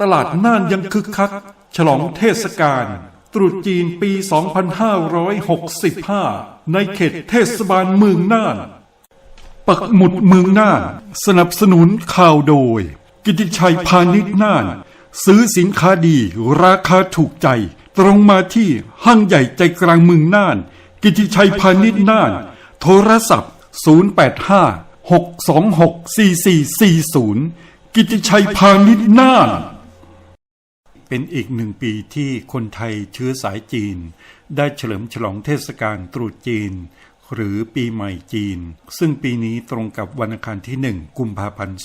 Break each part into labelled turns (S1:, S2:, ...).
S1: ตลาดน่านยังคึกคัก ฉลองเทศกาลตรุษจีนปี 2565 ในเขตเทศบาลเมืองน่าน ปักหมุดเมืองน่าน สนับสนุนข่าวโดย กิติชัยพาณิชย์น่าน ซื้อสินค้าดีราคาถูกใจ ตรงมาที่ห้างใหญ่ใจกลางเมืองน่าน กิติชัยพาณิชย์น่าน โทรศัพท์ 085 626 4440 กิติชัยพาณิชย์น่าน เป็นอีกหนึ่งปีที่คนไทยเชื้อสายจีน ได้เฉลิมฉลองเทศกาลตรุษจีน หรือปีใหม่จีน ซึ่งปีนี้ตรงกับวันอังคารที่ 1 กุมภาพันธ์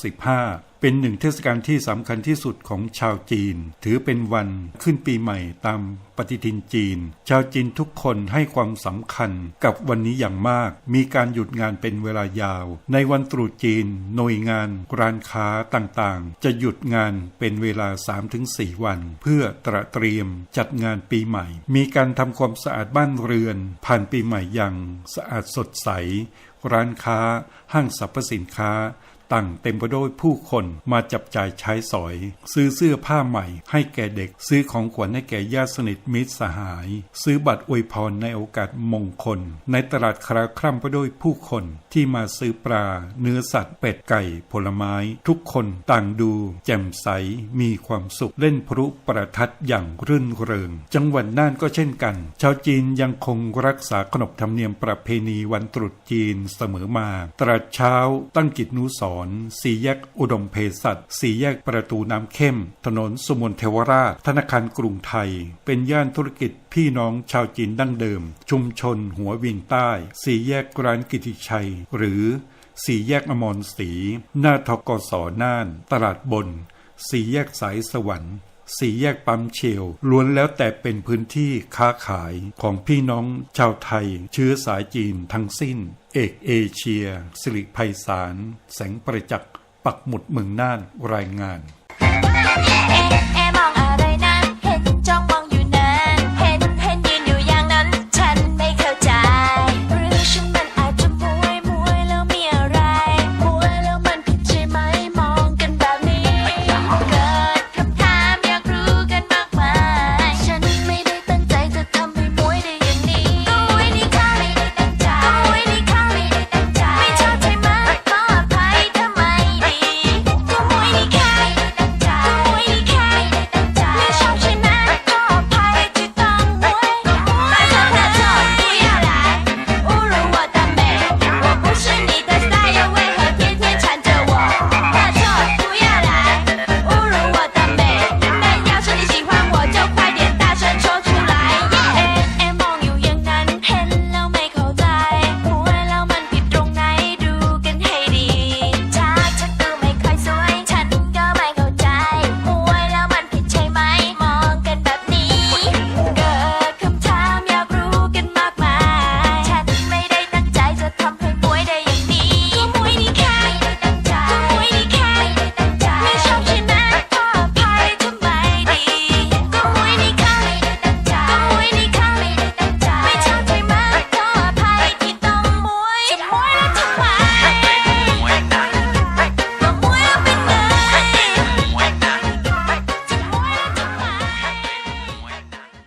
S1: 2565 เป็นหนึ่งเทศกาลที่สำคัญที่สุดของชาวจีน ถือเป็นวันขึ้นปีใหม่ตามปฏิทินจีน ชาวจีนทุกคนให้ความสำคัญกับวันนี้อย่างมาก มีการหยุดงานเป็นเวลายาว ในวันตรุษจีน หน่วยงาน ร้านค้าต่างๆ จะหยุดงานเป็นเวลา 3-4 วัน เพื่อตระเตรียมจัดงานปีใหม่ มีการทำความสะอาดบ้านเรือน ผ่านปีใหม่อย่างสะอาดสดใส ร้านค้า ห้างสรรพสินค้า ตั้งเต็มไปด้วยผู้คนมาจับจ่ายใช้สอย ซื้อเสื้อผ้าใหม่ ให้แก่เด็ก ซื้อของขวัญให้แก่ญาติสนิทมิตรสหาย ซื้อบัตรอวยพรในโอกาสมงคล ในตลาดคราคร่ำไปด้วยผู้คนที่มาซื้อปลา เนื้อสัตว์ เป็ดไก่ ผลไม้ ทุกคนต่างดู แจ่มใส มีความสุขเล่นพลุประทัดอย่างรื่นเริง จังหวัดน่านก็เช่นกัน ชาวจีนยังคงรักษาขนบธรรมเนียมประเพณีวันตรุษจีนเสมอมาตราดเช้าตั้งกิจนุสรณ์สี่แยกอุดมเภสัชสี่แยกประตูน้ำเข้ม ถนนสมุนเทวราช ธนาคารกรุงไทย เป็นย่านธุรกิจพี่น้องชาวจีนดั้งเดิม ชุมชนหัวเวียงใต้ สี่แยกร้านกิติชัย หรือสี่แยกอมรศรีหน้าทกสน่าน ตลาดบน สี่แยกสายสวรรค์สี่แยกปั๊มเชลล้วนแล้วแต่เป็นพื้นที่ค้าขายของพี่น้องชาวไทย เชื้อสายจีนทั้งสิ้น เอกเอเชีย สิริภัยสาร แสงประจักษ์ปักหมุดเมืองน่านรายงาน